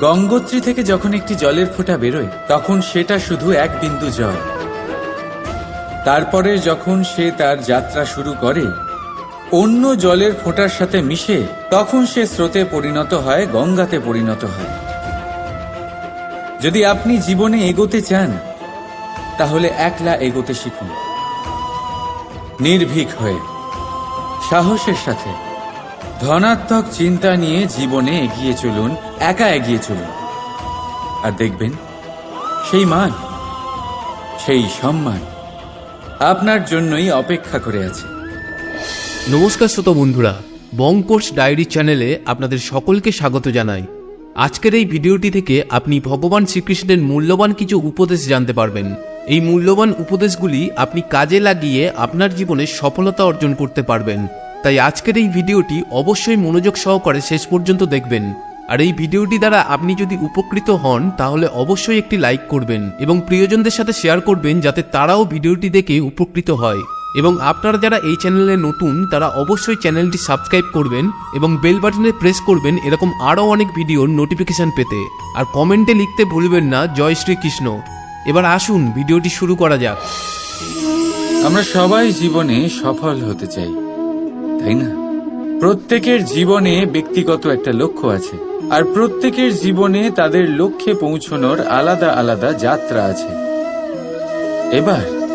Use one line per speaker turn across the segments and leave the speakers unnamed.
গঙ্গোত্রী থেকে যখন একটি জলের ফোঁটা বেরোয়, তখন সেটা শুধু এক বিন্দু জল। তারপরে যখন সে তার যাত্রা শুরু করে, অন্য জলের ফোঁটার সাথে মিশে, তখন সে স্রোতে পরিণত হয়, গঙ্গাতে পরিণত হয়। যদি আপনি জীবনে এগোতে চান, তাহলে একলা এগোতে শিখুন। নির্ভীক হয়ে, সাহসের সাথে, ধনাত্মক চিন্তা নিয়ে জীবনে এগিয়ে চলুন একা এগিয়ে চলুন। আর দেখবেন, সেই মান, সেই সম্মান আপনার জন্যই অপেক্ষা করে আছে।
নমস্কার শ্রোত বন্ধুরা বঙ্কোর্স ডায়েরি চ্যানেলে আপনাদের সকলকে স্বাগত জানাই। আজকের এই ভিডিওটি থেকে আপনি ভগবান শ্রীকৃষ্ণের মূল্যবান কিছু উপদেশ জানতে পারবেন। এই মূল্যবান উপদেশগুলি আপনি কাজে লাগিয়ে আপনার জীবনে সফলতা অর্জন করতে পারবেন। তাই আজকের এই ভিডিওটি অবশ্যই মনোযোগ সহকারে শেষ পর্যন্ত দেখবেন। আর এই ভিডিওটি দ্বারা আপনি যদি উপকৃত হন, তাহলে অবশ্যই একটি লাইক করবেন এবং প্রিয়জনদের সাথে শেয়ার করবেন যাতে তারাও ভিডিওটি দেখে উপকৃত হয়। এবং আপনারা যারা এই চ্যানেলে নতুন, তারা অবশ্যই চ্যানেলটি সাবস্ক্রাইব করবেন এবং বেল বাটনে প্রেস করবেন এরকম আরও অনেক ভিডিওর নোটিফিকেশন পেতে। আর কমেন্টে লিখতে ভুলবেন না, জয় শ্রীকৃষ্ণ। এবার আসুন, ভিডিওটি শুরু করা যাক।
আমরা সবাই জীবনে সফল হতে চাই, তাই না? প্রত্যেকের জীবনে ব্যক্তিগত একটা লক্ষ্য আছে। আর প্রত্যেকের জীবনে তাদের লক্ষ্যে পৌঁছনোর আলাদা আলাদা যাত্রা আছে। এবার,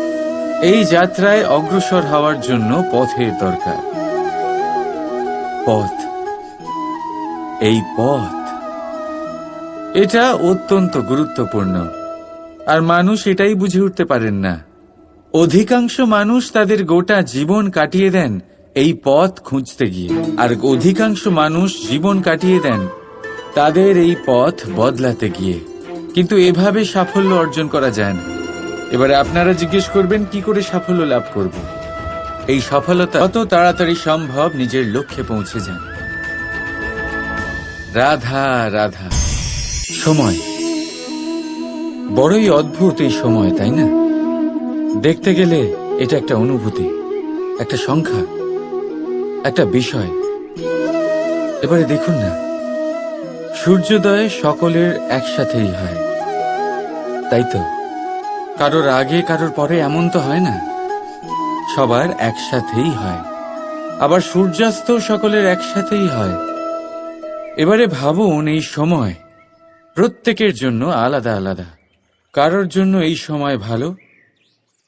এই যাত্রায় অগ্রসর হওয়ার জন্য পথের দরকার। পথ। এই পথ। এটা অত্যন্ত গুরুত্বপূর্ণ। আর মানুষ এটাই বুঝে উঠতে পারেন না। অধিকাংশ মানুষ তাদের গোটা জীবন কাটিয়ে দেন এই পথ খুঁজতে গিয়ে। আর অধিকাংশ মানুষ জীবন কাটিয়ে দেন তাদের এই পথ বদলাতে গিয়ে। কিন্তু এভাবে সাফল্য অর্জন করা যায় না। এবারে আপনারা জিজ্ঞেস করবেন, কি করে সাফল্য লাভ করব? এই সফলতা কত তাড়াতাড়ি সম্ভব নিজের লক্ষ্যে পৌঁছে যান। রাধা রাধা। সময়। বড়ই অদ্ভুত এই সময়, তাই না? দেখতে গেলে এটা একটা অনুভূতি, একটা সংখ্যা। একটা বিষয়। এবারে দেখুন না, সূর্যোদয় সকলের একসাথেই হয়। তাই তো? কারোর আগে, কারোর পরে এমন তো হয় না। সবার একসাথেই হয়। আবার সূর্যাস্ত সকলের একসাথেই হয়। এবারে ভাবুন, এই সময় প্রত্যেকের জন্য আলাদা আলাদা। কারোর জন্য এই সময় ভালো,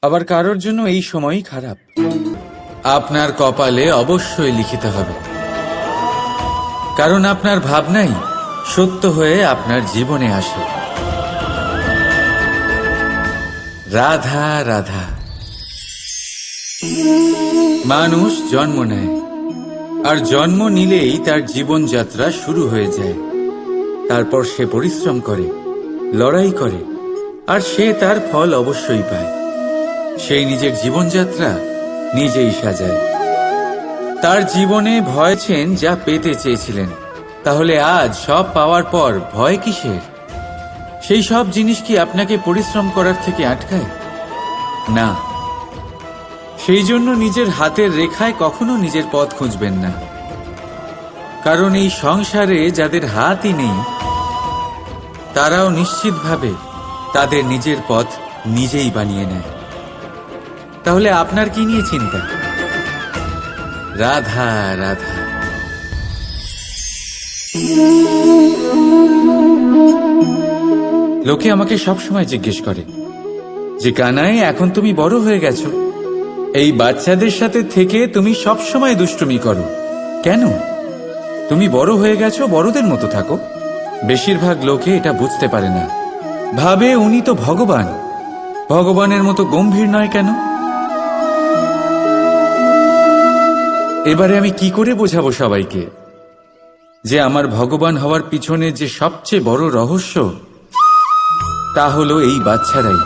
আবার কারোর জন্য এই সময়ই খারাপ। আপনার কপালে অবশ্যই লিখিত হবে। কারণ আপনার ভাবনাই সত্য হয়ে আপনার জীবনে আসে। রাধা রাধা। মানুষ জন্ম নেয়, আর জন্ম নিলেই তার জীবনযাত্রা শুরু হয়ে যায়। তারপর সে পরিশ্রম করে, লড়াই করে, আর সে তার ফল অবশ্যই পায়। সেই নিজের জীবনযাত্রা নিজেই সাজায়। তার জীবনে ভয় ছেন যা পেতে চেয়েছিলেন। তাহলে আজ সব পাওয়ার পর ভয় কিসের? সেই সব জিনিস কি আপনাকে পরিশ্রম করার থেকে আটকায়? না। সেই জন্য নিজের হাতের রেখায় কখনো নিজের পথ খুঁজবেন না। কারণ এই সংসারে যাদের হাতই নেই, তারাও নিশ্চিতভাবে তাদের নিজের পথ নিজেই বানিয়ে নেয়। তাহলে আপনার কি নিয়ে চিন্তা? রাধা রাধা। লোকে আমাকে সব সময় জিজ্ঞেস করে যে কানাই এখন তুমি বড় হয়ে গেছো। এই বাচ্চাদের সাথে থেকে তুমি সব সময় দুষ্টুমি করো। কেন? তুমি বড় হয়ে গেছো বড়দের মতো থাকো। বেশিরভাগ লোকে এটা বুঝতে পারে না। ভাবে উনি তো ভগবান। ভগবানের মতো গম্ভীর নয় কেন? এবারে আমি কি করে বোঝাবো সবাইকে? যে আমার ভগবান হওয়ার পিছনে যে সবচেয়ে বড় রহস্য, তা হলো এই বাচ্চারাই।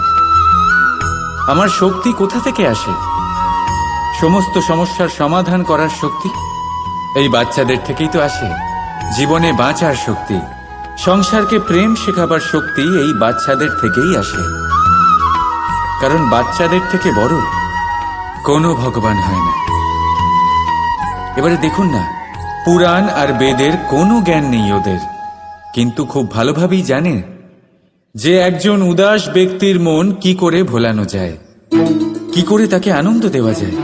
আমার শক্তি কোথা থেকে আসে? সমস্ত সমস্যার সমাধান করার শক্তি এই বাচ্চাদের থেকেই তো আসে। জীবনে বাঁচার শক্তি, সংসারকে প্রেম শেখাবার শক্তি এই বাচ্চাদের থেকেই আসে। কারণ বাচ্চাদের থেকে বড় কোনো ভগবান হয় না। এবারে দেখুন না, পুরাণ আর বেদের কোনো জ্ঞান নেই ওদের। কিন্তু খুব ভালোভাবেই জানে যে একজন উদাস ব্যক্তির মন কি করে ভোলানো যায়, কি করে তাকে আনন্দ দেওয়া যায়।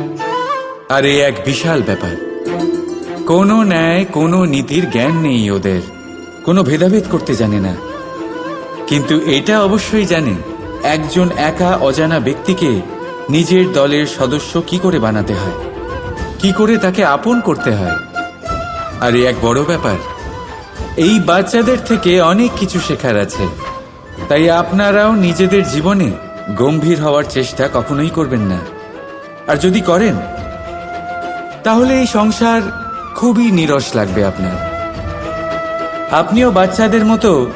আর এ এক বিশাল ব্যাপার। কোনো ন্যায়, কোনো নীতির জ্ঞান নেই ওদের। কোনো ভেদাভেদ করতে জানে না। কিন্তু এটা অবশ্যই জানে, একজন একা অজানা ব্যক্তিকে নিজের দলের সদস্য কি করে বানাতে হয়। কি করে তাকে আপন করতে হয়? আর, এক বড় ব্যাপার। এই বাচ্চাদের থেকে অনেক কিছু শেখার আছে। তাই আপনারাও নিজেদের জীবনে গম্ভীর হওয়ার চেষ্টা কখনোই করবেন না। আর যদি করেন, তাহলে এই সংসার খুবই নিরস লাগবে আপনার। আপনিও বাচ্চাদের মতো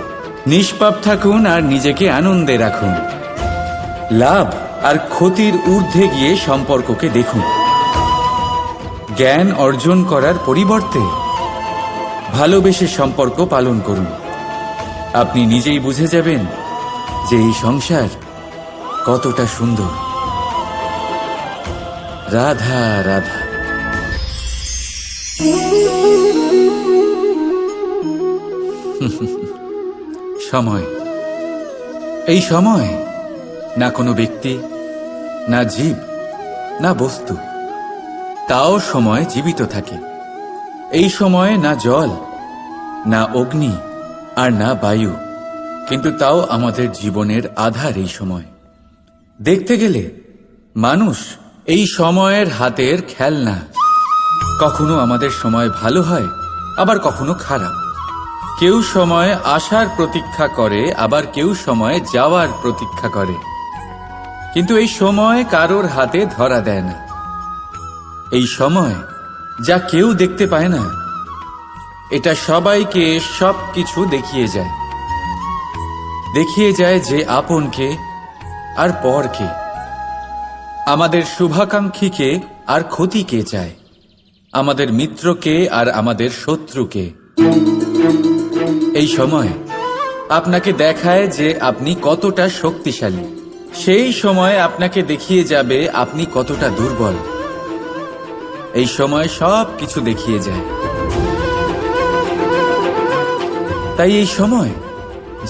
নিষ্পাপ থাকুন আর নিজেকে আনন্দে রাখুন। লাভ আর ক্ষতির ঊর্ধ্বে গিয়ে সম্পর্ককে দেখুন। জ্ঞান অর্জন করার পরিবর্তে ভালোবেসে সম্পর্ক পালন করুন। আপনি নিজেই বুঝে যাবেন যে এই সংসার কতটা সুন্দর। রাধা রাধা। সময়। এই সময় না কোনো ব্যক্তি, না জীব, না বস্তু। তাও সময় জীবিত থাকে। এই সময়ে না জল, না অগ্নি, আর না বায়ু, কিন্তু তাও আমাদের জীবনের আধার এই সময়। দেখতে গেলে মানুষ এই সময়ের হাতের খেলনা। কখনো আমাদের সময় ভালো হয়, আবার কখনো খারাপ। কেউ সময় আসার প্রতীক্ষা করে, আবার কেউ সময় যাওয়ার প্রতীক্ষা করে। কিন্তু এই সময় কারোর হাতে ধরা দেয় না। এই সময় যা কেউ দেখতে পায় না, এটা সবাইকে সব কিছু দেখিয়ে যায়। দেখিয়ে যায় যে আপনকে আর পরকে। আমাদের শুভাকাঙ্ক্ষীকে আর ক্ষতিকে চায়। আমাদের মিত্রকে আর আমাদের শত্রুকে। এই সময় আপনাকে দেখায় যে আপনি কতটা শক্তিশালী। সেই সময় আপনাকে দেখিয়ে যাবে আপনি কতটা দুর্বল। এই সময় সব কিছু দেখিয়ে যায়। তাই এই সময়,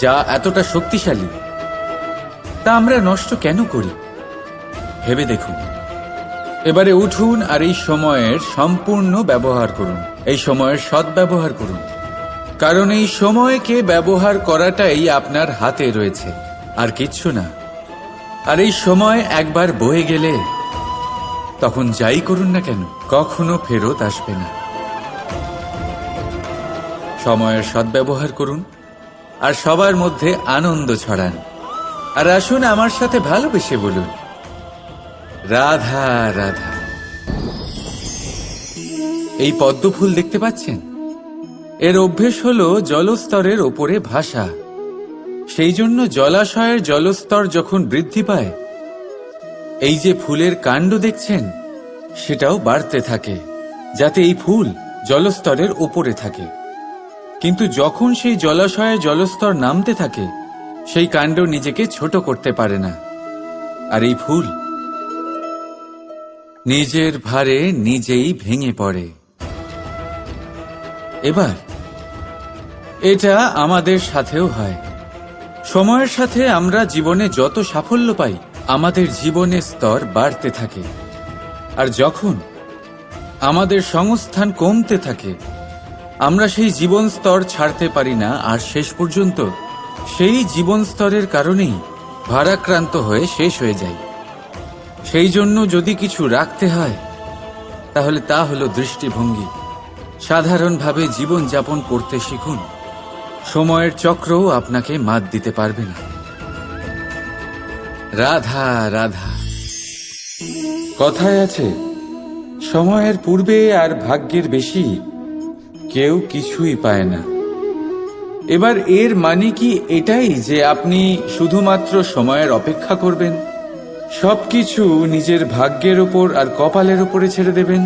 যা এতটা শক্তিশালী, তা আমরা নষ্ট কেন করি? ভেবে দেখুন। এবারে উঠুন আর এই সময়ের সম্পূর্ণ ব্যবহার করুন। এই সময়ের সদ্ব্যবহার করুন। কারণ এই সময়কে ব্যবহার করাটাই আপনার হাতে রয়েছে, আর কিচ্ছু না। আর এই সময় একবার বয়ে গেলে, তখন যাই করুন না কেন? কখনো ফেরত আসবে না। সময়ের সদ্ব্যবহার করুন আর সবার মধ্যে আনন্দ ছড়ান। আর আসুন আমার সাথে ভালোবেসে বলুন, রাধা রাধা। এই পদ্ম ফুল দেখতে পাচ্ছেন? এর অভ্যেস হল জলস্তরের ওপরে ভাষা সেই জন্য জলাশয়ের জলস্তর যখন বৃদ্ধি পায়, এই যে ফুলের কাণ্ড দেখছেন সেটাও বাড়তে থাকে, যাতে এই ফুল জলস্তরের ওপরে থাকে। কিন্তু যখন সেই জলাশয়ে জলস্তর নামতে থাকে, সেই কাণ্ড নিজেকে ছোট করতে পারে না। আর এই ফুল নিজের ভারে নিজেই ভেঙে পড়ে। এবার এটা আমাদের সাথেও হয়। সময়ের সাথে আমরা জীবনে যত সাফল্য পাই, আমাদের জীবনের স্তর বাড়তে থাকে। আর যখন আমাদের সংস্থান কমতে থাকে, আমরা সেই জীবন স্তর ছাড়তে পারি না, আর শেষ পর্যন্ত সেই জীবন স্তরের কারণেই ভারাক্রান্ত হয়ে শেষ হয়ে যায় সেই জন্য যদি কিছু রাখতে হয়, তাহলে তা হলো দৃষ্টিভঙ্গি। সাধারণভাবে জীবন যাপন করতে শিখুন। সময়ের চক্রও আপনাকে মাত দিতে পারবে না। রাধা রাধা। কথায় আছে, সময়ের পূর্বে আর ভাগ্যের বেশি কেউ কিছুই পায় না। এবার এর মানে কি এটাই যে আপনি শুধুমাত্র সময়ের অপেক্ষা করবেন? সব কিছু নিজের ভাগ্যের ওপর আর কপালের ওপরে ছেড়ে দেবেন।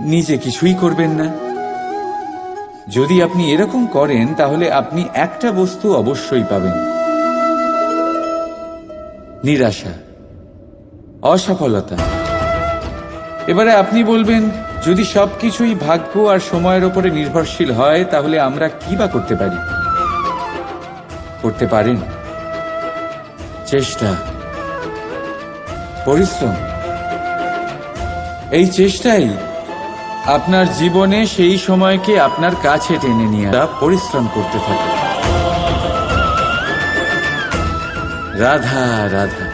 নিজে কিছুই করবেন না। যদি আপনি এরকম করেন, তাহলে আপনি একটা বস্তু অবশ্যই পাবেন। নিরাশা। অসফলতা। এবারে আপনি বলবেন, যদি সবকিছুই ভাগ্য আর সময়ের ওপরে নির্ভরশীল হয়, তাহলে আমরা কি বা করতে পারি? করতে পারেন। চেষ্টা। পরিশ্রম। এই চেষ্টাই আপনার জীবনে সেই সময়কে আপনার কাছে টেনে নিয়ে পরিশ্রম করতে থাকে। রাধা রাধা।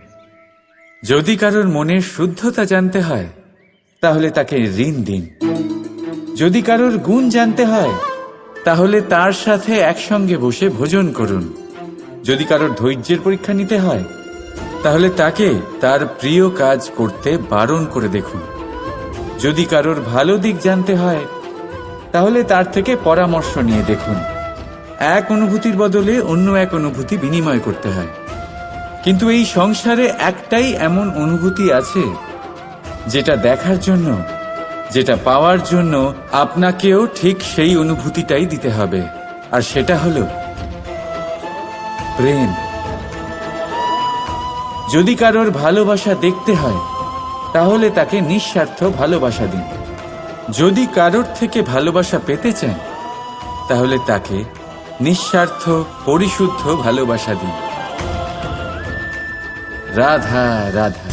যদি কারোর মনের শুদ্ধতা জানতে হয়, তাহলে তাকে ঋণ দিন। যদি কারোর গুণ জানতে হয়, তাহলে তার সাথে একসঙ্গে বসে ভোজন করুন। যদি কারোর ধৈর্যের পরীক্ষা নিতে হয়, তাহলে তাকে তার প্রিয় কাজ করতে বারণ করে দেখুন। যদি কারোর ভালো দিক জানতে হয়, তাহলে তার থেকে পরামর্শ নিয়ে দেখুন। এক অনুভূতির বদলে অন্য এক অনুভূতি বিনিময় করতে হয়। কিন্তু এই সংসারে একটাই এমন অনুভূতি আছে, যেটা দেখার জন্য, যেটা পাওয়ার জন্য আপনাকেও ঠিক সেই অনুভূতিটাই দিতে হবে। আর সেটা হলো প্রেম। যদি কারোর ভালোবাসা দেখতে হয়, তাহলে তাকে নিঃস্বার্থ ভালোবাসা দিন। যদি কারোর থেকে ভালোবাসা পেতে চান, তাহলে তাকে নিঃস্বার্থ, পরিশুদ্ধ ভালোবাসা দিন। রাধা রাধা।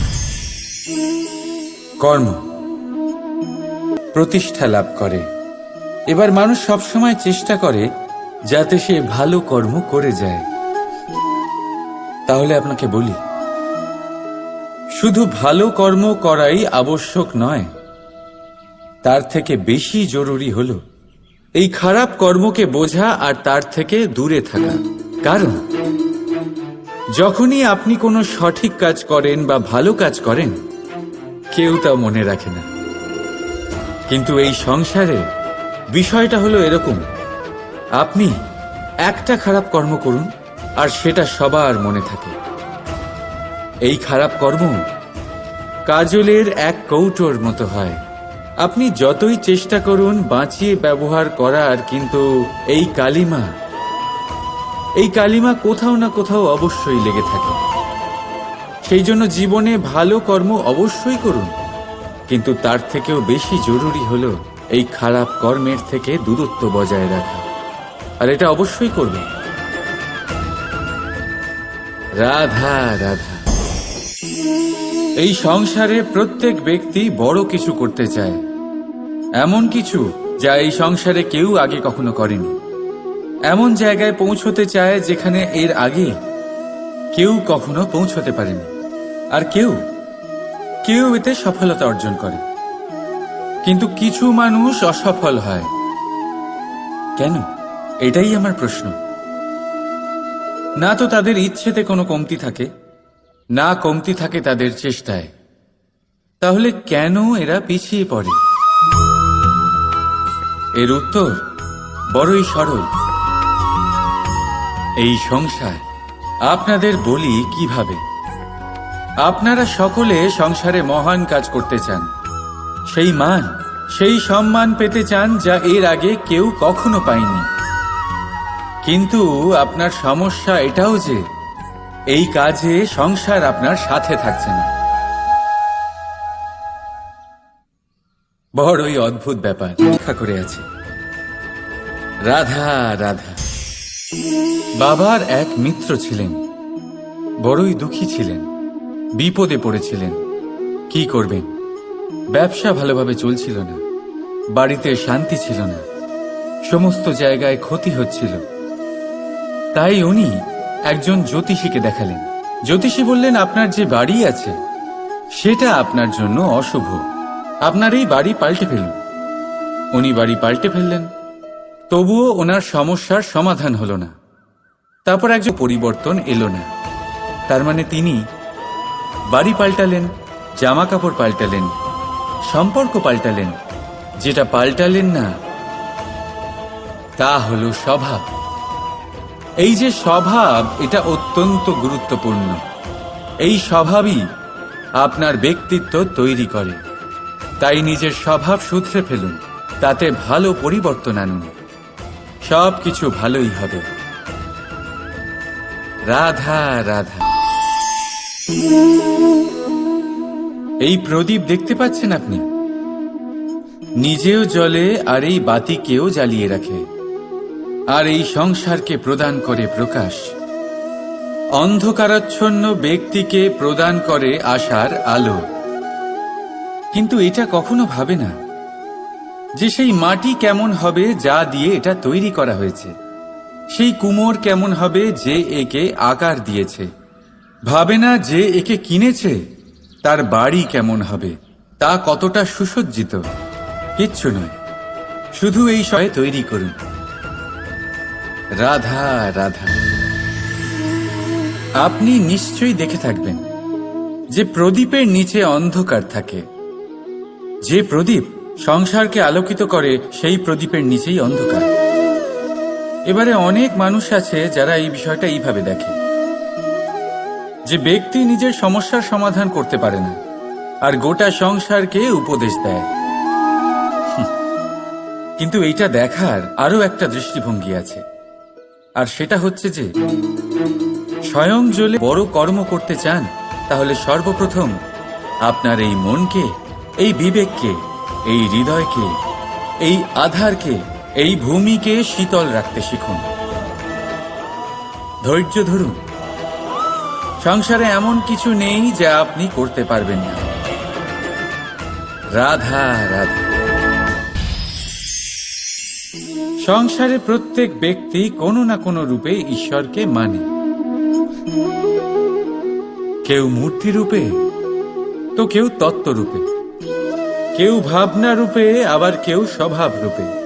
কর্ম। প্রতিষ্ঠা লাভ করে। এবার মানুষ সবসময় চেষ্টা করে যাতে সে ভালো কর্ম করে যায়। তাহলে আপনাকে বলি, শুধু ভালো কর্ম করাই আবশ্যক নয়, তার থেকে বেশি জরুরি হল এই খারাপ কর্মকে বোঝা আর তার থেকে দূরে থাকা। কারণ যখনই আপনি কোনো সঠিক কাজ করেন বা ভালো কাজ করেন, কেউ তা মনে রাখে না। কিন্তু এই সংসারে বিষয়টা হলো এরকম। আপনি একটা খারাপ কর্ম করুন, আর সেটা সবার মনে থাকে। এই খারাপ কর্ম কাজলের এক কৌটোর মতো হয়। আপনি যতই চেষ্টা করুন বাঁচিয়ে ব্যবহার করার, কিন্তু এই কালিমা এই কালিমা কোথাও না কোথাও অবশ্যই লেগে থাকে। সেই জন্য জীবনে ভালো কর্ম অবশ্যই করুন। কিন্তু তার থেকেও বেশি জরুরি হলো এই খারাপ কর্মের থেকে দূরত্ব বজায় রাখা। আর এটা অবশ্যই করবে রাধা রাধা। এই সংসারে প্রত্যেক ব্যক্তি বড় কিছু করতে চায়। এমন কিছু যা এই সংসারে কেউ আগে কখনো করেনি। এমন জায়গায় পৌঁছতে চায় যেখানে এর আগে কেউ কখনো পৌঁছতে পারেনি। আর কেউ কেউ এতে সফলতা অর্জন করে। কিন্তু কিছু মানুষ অসফল হয়। কেন? এটাই আমার প্রশ্ন। না তো তাদের ইচ্ছেতে কোনো কমতি থাকে, না কমতি থাকে তাদের চেষ্টায়। তাহলে কেন এরা পিছিয়ে পড়ে? এর উত্তর বড়ই সরল। এই সংসার, আপনাদের বলি কীভাবে? আপনারা সকলে সংসারে মহান কাজ করতে চান। সেই মান, সেই সম্মান পেতে চান যা এর আগে কেউ কখনো পায়নি। কিন্তু আপনার সমস্যা এটাও যে, এই কাজে সংসার আপনার সাথে থাকছে না। বড়ই অদ্ভুত ব্যাপার। করে আছে। রাধা রাধা। বাবার এক মিত্র ছিলেন। বড়ই দুঃখী ছিলেন। বিপদে পড়েছিলেন। কি করবেন? ব্যবসা ভালোভাবে চলছিল না। বাড়িতে শান্তি ছিল না। সমস্ত জায়গায় ক্ষতি হচ্ছিল। তাই উনি একজন জ্যোতিষীকে দেখালেন। জ্যোতিষী বললেন, আপনার যে বাড়ি আছে, সেটা আপনার জন্য অশুভ। আপনার এই বাড়ি পাল্টে ফেলুন। উনি বাড়ি পাল্টে ফেললেন। তবুও ওনার সমস্যার সমাধান হলো না। তারপর একজন পরিবর্তন এলো না। তার মানে তিনি বাড়ি পাল্টালেন জামা কাপড় পাল্টালেন, সম্পর্ক পাল্টালেন। যেটা পাল্টালেন না, তা হলো স্বভাব। এই যে স্বভাব, এটা অত্যন্ত গুরুত্বপূর্ণ। এই স্বভাবই আপনার ব্যক্তিত্ব তৈরি করে। তাই নিজের স্বভাব শুধরে ফেলুন, তাতে ভালো পরিবর্তন আনুন। সব কিছু ভালোই হবে। রাধা রাধা। এই প্রদীপ দেখতে পাচ্ছেন আপনি? নিজেও জলে আর এই বাতিকেও জ্বালিয়ে রাখে। আর এই সংসারকে প্রদান করে প্রকাশ। অন্ধকারাচ্ছন্ন ব্যক্তিকে প্রদান করে আশার আলো। কিন্তু এটা কখনো ভাবে না যে সেই মাটি কেমন হবে যা দিয়ে এটা তৈরি করা হয়েছে। সেই কুমোর কেমন হবে যে একে আকার দিয়েছে? ভাবে না যে একে কিনেছে? তার বাড়ি কেমন হবে? তা কতটা সুসজ্জিত? কিচ্ছু নয়। শুধু এই শয়ে তৈরি করুন। রাধা রাধা। আপনি নিশ্চয়ই দেখে থাকবেন যে প্রদীপের নিচে অন্ধকার থাকে। যে প্রদীপ সংসারকে আলোকিত করে, সেই প্রদীপের নিচেই অন্ধকার। এবারে অনেক মানুষ আছে যারা এই বিষয়টা এইভাবে দেখে যে ব্যক্তি নিজের সমস্যার সমাধান করতে পারে না আর গোটা সংসারকে উপদেশ দেয়। কিন্তু এইটা দেখার আরও একটা দৃষ্টিভঙ্গি আছে। আর সেটা হচ্ছে যে, স্বয়ং জ্বলে বড় কর্ম করতে চান, তাহলে সর্বপ্রথম আপনার এই মনকে, এই বিবেককে, এই হৃদয়কে, এই আধারকে এই ভূমিকে শীতল রাখতে শিখুন। ধৈর্য ধরুন। সংসারে এমন কিছু নেই যা আপনি করতে পারবেন না। রাধা রাধা। সংসারে প্রত্যেক ব্যক্তি কোনো না কোনো রূপে ঈশ্বরকে মানে। কেউ মূর্তি রূপে, তো কেউ তত্ত্ব রূপে। কেউ ভাবনা রূপে, আবার কেউ স্বভাব রূপে।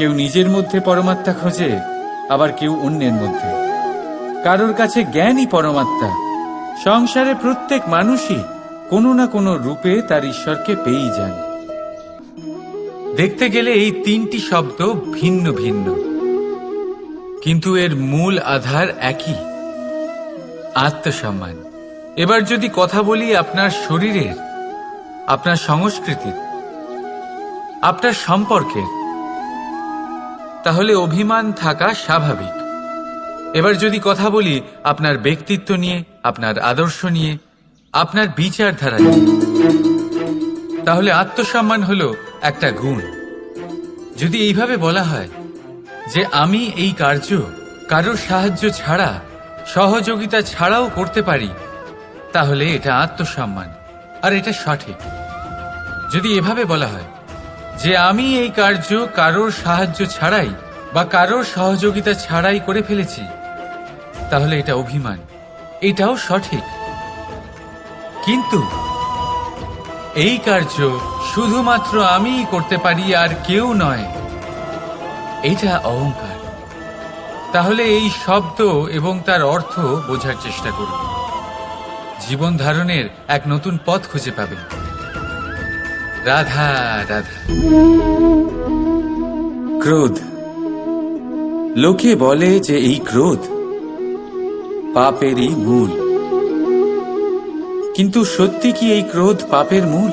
কেউ নিজের মধ্যে পরমাত্মা খোঁজে, আবার কেউ অন্যের মধ্যে। কারোর কাছে জ্ঞানই পরমাত্মা। সংসারে প্রত্যেক মানুষই কোনো না কোনো রূপে তার ঈশ্বরকে পেয়েই যান। দেখতে গেলে এই তিনটি শব্দ ভিন্ন ভিন্ন। কিন্তু এর মূল আধার একই। আত্মসম্মান। এবার যদি কথা বলি আপনার শরীরের, আপনার সংস্কৃতির, আপনার সম্পর্কের তাহলে অভিমান থাকা স্বাভাবিক। এবার যদি কথা বলি আপনার ব্যক্তিত্ব নিয়ে, আপনার আদর্শ নিয়ে, আপনার বিচারধারা নিয়ে। তাহলে আত্মসম্মান হলো একটা গুণ। যদি এইভাবে বলা হয় যে আমি এই কার্য কারোর সাহায্য ছাড়া, সহযোগিতা ছাড়াও করতে পারি, তাহলে এটা আত্মসম্মান। আর এটা সঠিক। যদি এভাবে বলা হয় যে আমি এই কার্য কারোর সাহায্য ছাড়াই বা কারোর সহযোগিতা ছাড়াই করে ফেলেছি, তাহলে এটা অভিমান। এটাও সঠিক। কিন্তু এই কার্য শুধুমাত্র আমিই করতে পারি আর কেউ নয়, এটা অহংকার। তাহলে এই শব্দ এবং তার অর্থ বোঝার চেষ্টা করুন। জীবন ধারণের এক নতুন পথ খুঁজে পাবেন। রাধা রাধা। ক্রোধ। লোকে বলে যে এই ক্রোধ পাপেরই মূল। কিন্তু সত্যি কি এই ক্রোধ পাপের মূল?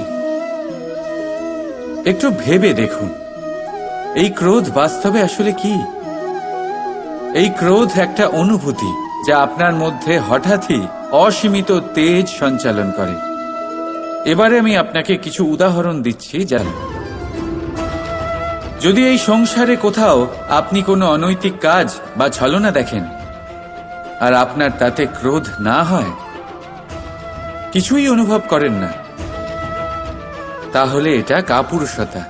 একটু ভেবে দেখুন। এই ক্রোধ বাস্তবে আসলে কি? এই ক্রোধ একটা অনুভূতি যা আপনার মধ্যে হঠাৎই অসীমিত তেজ সঞ্চালন করে। এবারে আমি আপনাকে কিছু উদাহরণ দিচ্ছি জান যদি এই সংসারে কোথাও আপনি কোনো অনৈতিক কাজ বা ছলনা দেখেন, আর আপনার তাতে ক্রোধ না হয়, কিছুই অনুভব করেন না, তাহলে এটা কাপুরুষতা।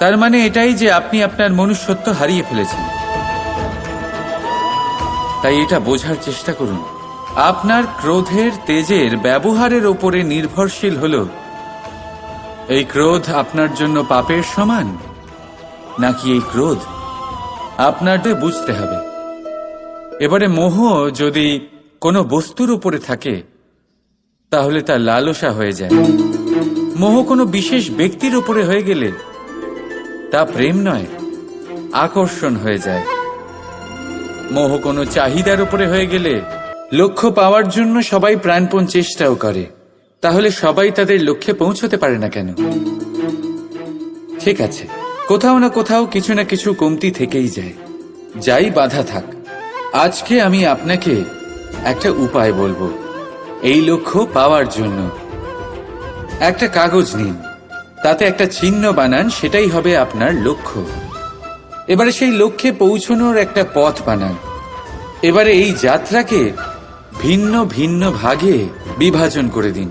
তার মানে এটাই যে আপনি আপনার মনুষ্যত্ব হারিয়ে ফেলেছেন। তাই এটা বোঝার চেষ্টা করুন। আপনার ক্রোধের তেজের ব্যবহারের ওপরে নির্ভরশীল হল। এই ক্রোধ আপনার জন্য পাপের সমান, নাকি এই ক্রোধ আপনার বুঝতে হবে। এবারে মোহ যদি কোনো বস্তুর উপরে থাকে, তাহলে তা লালসা হয়ে যায়। মোহ কোনো বিশেষ ব্যক্তির উপরে হয়ে গেলে তা প্রেম নয়, আকর্ষণ হয়ে যায়। মোহ কোনো চাহিদার উপরে হয়ে গেলে লক্ষ্য পাওয়ার জন্য সবাই প্রাণপণ চেষ্টাও করে। তাহলে সবাই তাদের লক্ষ্যে পৌঁছতে পারে না কেন? ঠিক আছে। কোথাও না কোথাও কিছু না কিছু কমতি থেকেই যায়। যাই বাধা থাক। আজকে আমি আপনাকে একটা উপায় বলব। এই লক্ষ্য পাওয়ার জন্য। একটা কাগজ নিন। তাতে একটা চিহ্ন বানান, সেটাই হবে আপনার লক্ষ্য। এবারে সেই লক্ষ্যে পৌঁছানোর একটা পথ বানান। এবারে এই যাত্রাকে ভিন্ন ভিন্ন ভাগে বিভাজন করে দিন।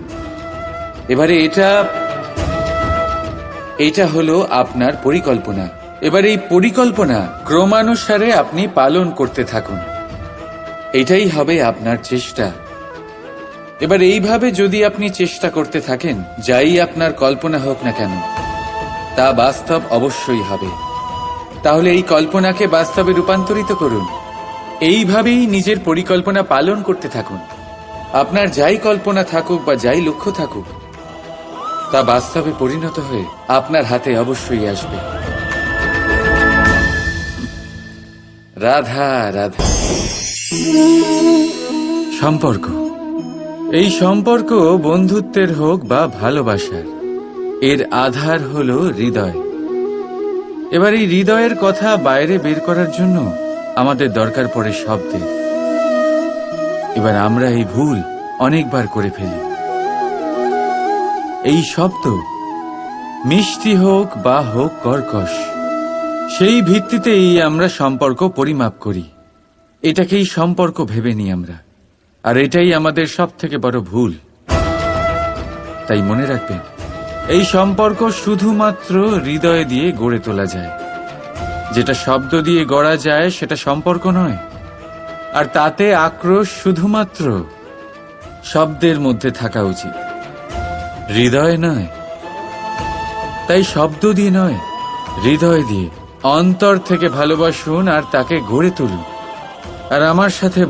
এবারে এটা এটা হলো আপনার পরিকল্পনা। এবার এই পরিকল্পনা ক্রমানুসারে আপনি পালন করতে থাকুন। এটাই হবে আপনার চেষ্টা। এবার এইভাবে যদি আপনি চেষ্টা করতে থাকেন, যাই আপনার কল্পনা হোক না কেন, তা বাস্তব অবশ্যই হবে। তাহলে এই কল্পনাকে বাস্তবে রূপান্তরিত করুন। এইভাবেই নিজের পরিকল্পনা পালন করতে থাকুন। আপনার যাই কল্পনা থাকুক বা যাই লক্ষ্য থাকুক, তা বাস্তবে পরিণত হয়ে আপনার হাতে অবশ্যই আসবে। রাধা রাধা। সম্পর্ক। এই সম্পর্ক বন্ধুত্বের হোক বা ভালোবাসার, এর আধার হল হৃদয়। এবার এই হৃদয়ের কথা বাইরে বের করার জন্য আমাদের দরকার পড়ে শব্দের এবার আমরা এই ভুল অনেকবার করে ফেলি। এই শব্দ মিষ্টি হোক বা হোক কর্কশ, সেই ভিত্তিতেই আমরা সম্পর্ক পরিমাপ করি। এটাকেই সম্পর্ক ভেবে নিই আমরা, আর এটাই আমাদের সব থেকে বড় ভুল। তাই মনে রাখবেন, এই সম্পর্ক শুধুমাত্র হৃদয় দিয়ে গড়ে তোলা যায়। যেটা শব্দ দিয়ে গড়া যায়, সেটা সম্পর্ক নয়। আর তাতে আক্রোশ শুধুমাত্র শব্দের মধ্যে থাকা উচিত। হৃদয় নয়। তাই শব্দ দিয়ে নয়, হৃদয় দিয়ে। অন্তর থেকে ভালোবাসুন আর তাকে গড়ে তুলুন। আর আমার সাথে